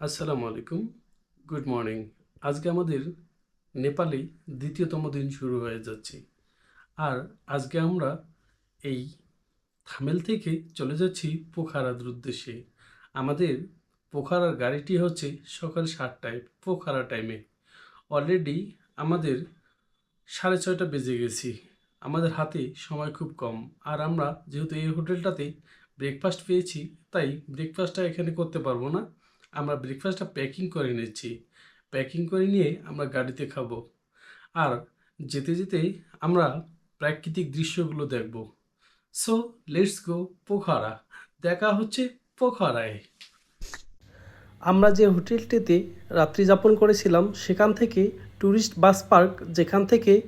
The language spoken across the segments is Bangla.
আসসালামু আলাইকুম। গুড মর্নিং আজকে আমাদের নেপালে দ্বিতীয়তম দিন শুরু হয়ে যাচ্ছে। আর আজকে আমরা এই থামেল থেকে চলে যাচ্ছি পোখারার উদ্দেশ্যে। আমাদের পোখারার গাড়িটি হচ্ছে সকাল সাতটায়, পোখারা টাইমে অলরেডি আমাদের সাড়ে ছয়টা বেজে গেছি। আমাদের হাতে সময় খুব কম। আর আমরা যেহেতু এই হোটেলটাতে ব্রেকফাস্ট পেয়েছি, তাই ব্রেকফাস্টটা এখানে করতে পারব না। আমরা ব্রেকফাস্টটা প্যাকিং করে নিচ্ছি। প্যাকিং করে নিয়ে আমরা গাড়িতে খাব। আর যেতে যেতেই আমরা প্রাকৃতিক দৃশ্যগুলো দেখব। So let's go Pokhara. দেখা হচ্ছে পোখারায়। আমরা যে হোটেলটিতে রাত্রি যাপন করেছিলাম, সেখান থেকে ট্যুরিস্ট বাস পার্ক যেখান থেকে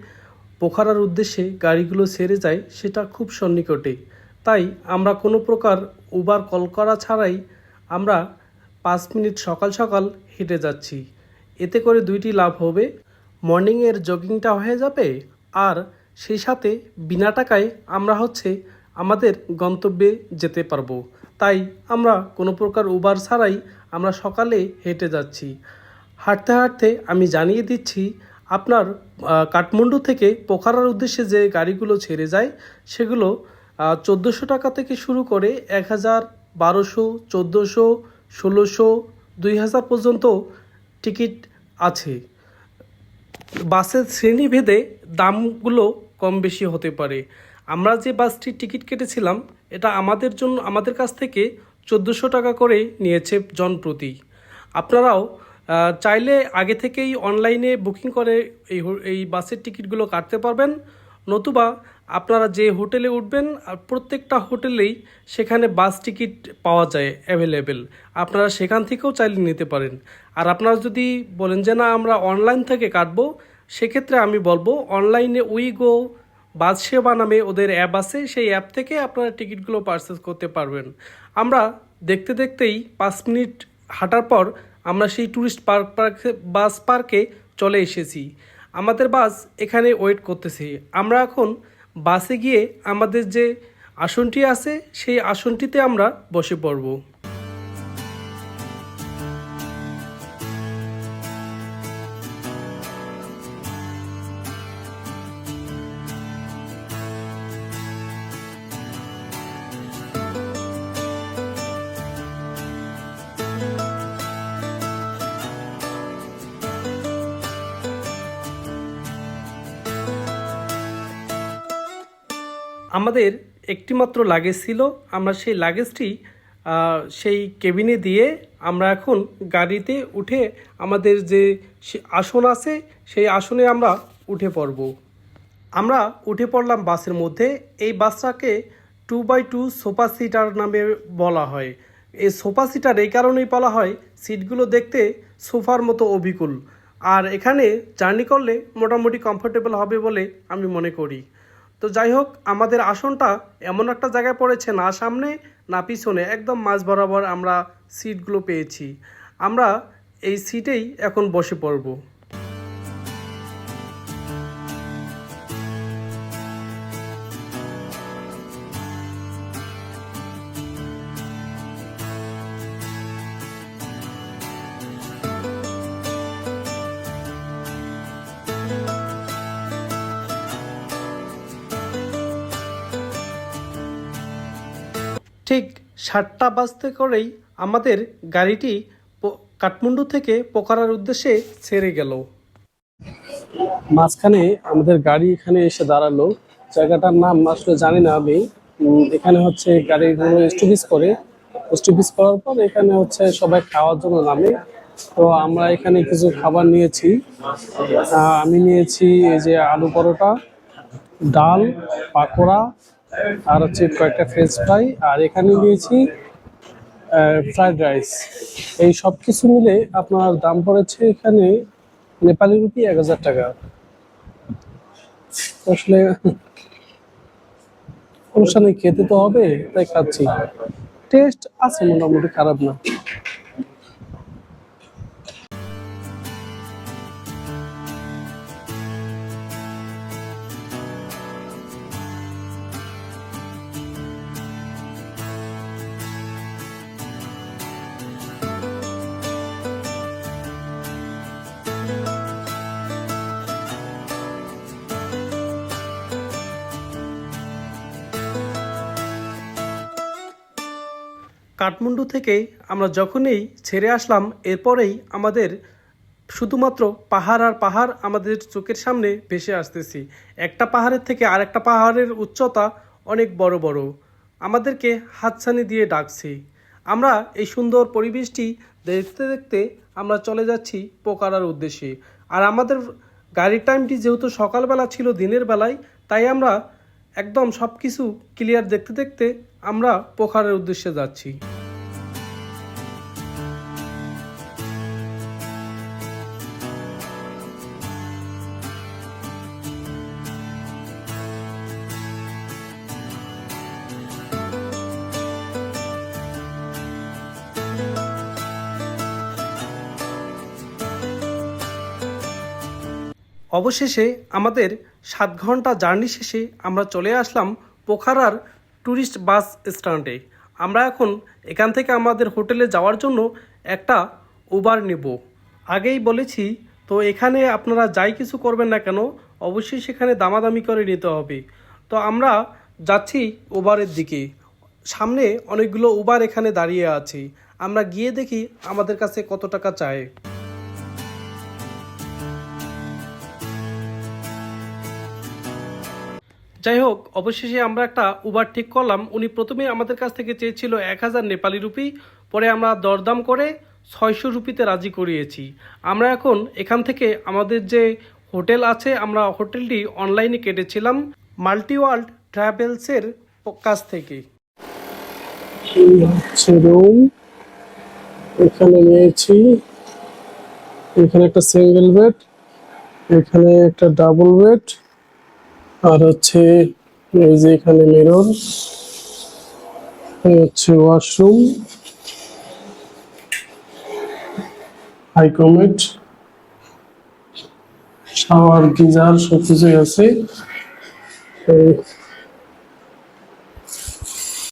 পোখারার উদ্দেশ্যে গাড়িগুলো ছেড়ে যায়, সেটা খুব সন্নিকটে। তাই আমরা কোনো প্রকার উবার কল করা ছাড়াই আমরা পাঁচ মিনিট সকাল সকাল হেঁটে যাচ্ছি। এতে করে দুইটি লাভ হবে। মর্নিংয়ের জগিংটা হয়ে যাবে আর সেই সাথে বিনা টাকায় আমরা হচ্ছে আমাদের গন্তব্যে যেতে পারব। তাই আমরা কোনো প্রকার উবার ছাড়াই আমরা সকালে হেঁটে যাচ্ছি। হাঁটতে হাঁটতে আমি জানিয়ে দিচ্ছি, আপনার কাঠমান্ডু থেকে পোখারার উদ্দেশ্যে যে গাড়িগুলো ছেড়ে যায়, সেগুলো চোদ্দোশো টাকা থেকে শুরু করে এক হাজার বারোশো, চোদ্দোশো ষোলোশো দুই হাজার পর্যন্ত টিকিট আছে। বাসের শ্রেণীভেদে দামগুলো কম বেশি হতে পারে। আমরা যে বাসটির টিকিট কেটেছিলাম, এটা আমাদের জন্য, আমাদের কাছ থেকে চোদ্দোশো টাকা করে নিয়েছে জনপ্রতি। আপনারাও চাইলে আগে থেকেই অনলাইনে বুকিং করে এই এই বাসের টিকিটগুলো কাটতে পারবেন। নতুবা আপনারা যে হোটেলে উঠবেন, আর প্রত্যেকটা হোটেলেই সেখানে বাস টিকিট পাওয়া যায় অ্যাভেলেবেল আপনারা সেখান থেকেও চাইলে নিতে পারেন। আর আপনারা যদি বলেন যে, না, আমরা অনলাইন থেকে কাটবো, সেক্ষেত্রে আমি বলব অনলাইনে উইগো বাস সেবা নামে ওদের অ্যাপ আছে। সেই অ্যাপ থেকে আপনারা টিকিটগুলো পারচেস করতে পারবেন। আমরা দেখতে দেখতেই পাঁচ মিনিট হাঁটার পর আমরা সেই ট্যুরিস্ট পার্ক পার্কে বাস পার্কে চলে এসেছি। আমাদের বাস এখানে ওয়েট করতেছি। আমরা এখন বাসে গিয়ে আমাদের যে আসনটি আছে, সেই আসনটিতে আমরা বসে পড়ব। আমাদের একটিমাত্র লাগেজ ছিল। আমরা সেই লাগেজটি সেই কেবিনে দিয়ে আমরা এখন গাড়িতে উঠে আমাদের যে আসন আছে, সেই আসনে আমরা উঠে পড়ব। আমরা উঠে পড়লাম বাসের মধ্যে। এই বাসটাকে two by two sofa seater নামে বলা হয়। এই সোফা সিটার এই কারণেই বলা হয় সিটগুলো দেখতে সোফার মতো অবিকুল। আর এখানে জার্নি করলে মোটামুটি কমফোর্টেবল হবে বলে আমি মনে করি। তো যাই হোক, আমাদের আসনটা এমন একটা জায়গায় পড়েছে, না সামনে, না পিছনে। একদম মাঝ বরাবর আমরা সিটগুলো পেয়েছি। আমরা এই সিটেই এখন বসে পড়ব। ঠিক সাতটা বাজতে করেই আমাদের গাড়িটি কাঠমান্ডু থেকে পোকারার উদ্দেশ্যে ছেড়ে গেল। মাঝখানে আমাদের গাড়ি এখানে এসে দাঁড়াল। জায়গাটার নাম আসলে জানি না আমি। এখানে হচ্ছে গাড়িগুলো স্টপিস করে। স্টপিস করার পর এখানে হচ্ছে সবাই খাওয়ার জন্য নামে। তো আমরা এখানে কিছু খাবার নিয়েছি। আমি নিয়েছি এই যে আলু পরোটা, ডাল, পাকোড়া আর হচ্ছে কয়েকটা ফ্রেঞ্চ ফ্রাই আর এখানে নিয়েছি ফ্রাইড রাইস এই সব কিছু মিলে আপনার দাম পড়েছে এখানে নেপালি রুপি এক হাজার টাকা। আসলে অনুষ্ঠানে খেতে তো হবে, তাই খাচ্ছি। টেস্ট আছে মোটামুটি, খারাপ না। কাঠমান্ডু থেকে আমরা যখনই ছেড়ে আসলাম, এরপরেই আমাদের শুধুমাত্র পাহাড় আর পাহাড় আমাদের চোখের সামনে ভেসে আসতেছি। একটা পাহাড়ের থেকে আরেকটা পাহাড়ের উচ্চতা অনেক বড় বড়। আমাদেরকে হাতছানি দিয়ে ডাকছে। আমরা এই সুন্দর পরিবেশটি দেখতে দেখতে আমরা চলে যাচ্ছি পোকারার উদ্দেশ্যে। আর আমাদের গাড়ির টাইমটি যেহেতু সকালবেলা ছিল দিনের বেলায়, তাই আমরা একদম সব কিছু ক্লিয়ার দেখতে দেখতে আমরা পোখারের উদ্দেশ্যে যাচ্ছি। অবশেষে আমাদের সাত ঘণ্টা জার্নি শেষে আমরা চলে আসলাম পোখারার ট্যুরিস্ট বাস স্ট্যান্ডে। আমরা এখন এখান থেকে আমাদের হোটেলে যাওয়ার জন্য একটা উবার নেব। আগেই বলেছি, তো এখানে আপনারা যাই কিছু করবেন না কেন, অবশ্যই সেখানে দামাদামি করে নিতে হবে। তো আমরা যাচ্ছি উবারের দিকে। সামনে অনেকগুলো উবার এখানে দাঁড়িয়ে আছে। আমরা গিয়ে দেখি আমাদের কাছে কত টাকা চায়। যাই হোক অবশেষে আমরা একটা উবার ঠিক করলাম। উনি প্রথমে আমাদের কাছ থেকে চেয়েছিল এক হাজার নেপালি রুপি, পরে আমরা দরদাম করে ছয়শো রুপিতে রাজি করিয়েছি। আমরা এখন এখান থেকে আমাদের যে হোটেল আছে, আমরা হোটেলটি অনলাইনে কেটেছিলাম মাল্টি ওয়ার্ল্ড ট্রাভেলসের কাছ থেকে। রুম এখানে নিয়েছি এখানে একটা সিঙ্গেল বেড এখানে একটা ডাবল বেড আর হচ্ছে এই যে এখানে মিরর হচ্ছে ওয়াশরুম হাইকমেট শাওয়ার গিজার সব কিছুই আছে